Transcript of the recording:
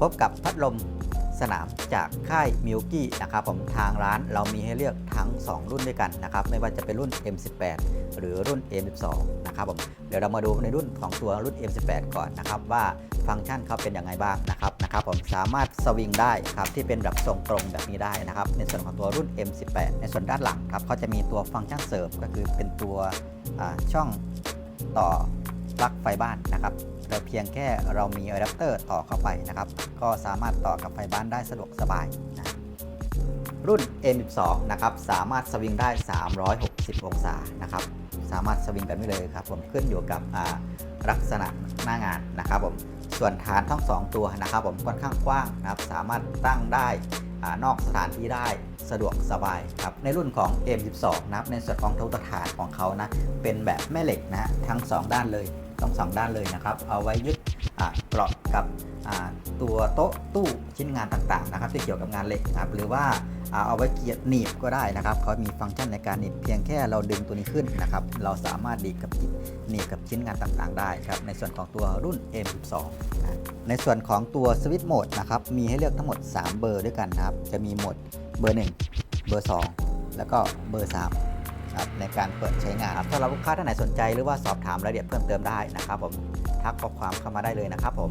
พบกับพัดลมสนามจากค่ายมิ l กี้นะครับผมทางร้านเรามีให้เลือกทั้ง 2 รุ่นด้วยกันนะครับไม่ว่าจะเป็นรุ่น M18 หรือรุ่น M12 นะครับผมเดี๋ยวเรามาดูในรุ่นของตัวรุ่น M18 ก่อนนะครับว่าฟังก์ชันเขาเป็นยังไงบ้างนะครับนะครับผมสามารถสวิงได้ครับที่เป็นแบบทรงตรงแบบนี้ได้นะครับในส่วนของตัวรุ่น M18 ในส่วนด้านหลังครับเขาจะมีตัวฟังก์ชันเสริมก็คือเป็นตัวช่องต่อปลั๊กไฟบ้านนะครับ เราเพียงแค่เรามีอะแดปเตอร์ต่อเข้าไปนะครับ ก็สามารถต่อกับไฟบ้านได้สะดวกสบายนะรุ่น M12 นะครับ สามารถสวิงได้ 360 องศานะครับ สามารถสวิงแบบนี้เลยครับ ผมขึ้นอยู่กับลักษณะหน้างานนะครับผมส่วนฐานทั้ง 2 ตัวนะครับ ผมค่อนข้างกว้างนะครับ สามารถตั้งได้อนอกสถานที่ได้สะดวกสบายครับ ในรุ่นของ M12 นะครับในส่วนของตัวฐานของเขานะ เป็นแบบแม่เหล็กนะฮะทั้ง 2 ด้านเลย ต้องสองด้านเลยนะครับ เอาไว้ยึดเกราะกับตัวโต๊ะตู้ชิ้นงานต่างๆนะครับ ที่เกี่ยวกับงานเหล็กนะครับหรือว่าเอาไว้เกียร์หนีบก็ได้นะครับเขามีฟังก์ชันในการหนีบเพียงแค่เราดึงตัวนี้ขึ้นนะครับ เราสามารถดีกับหนีบกับชิ้นงานต่างๆ ได้ครับ ในส่วนของตัวรุ่น M12 นะในส่วนของตัวสวิตช์โหมดนะครับ มีให้เลือกทั้งหมด 3 เบอร์ด้วยกันนะครับ จะมีโหมดเบอร์ 1 เบอร์ 2 แล้วก็เบอร์ 3 ครับในการเปิดใช้งานครับถ้าเราลูกค้าท่านไหนสนใจหรือว่าสอบถามรายละเอียดเพิ่มเติมได้นะครับผมทักข้อความเข้ามาได้เลยนะครับผม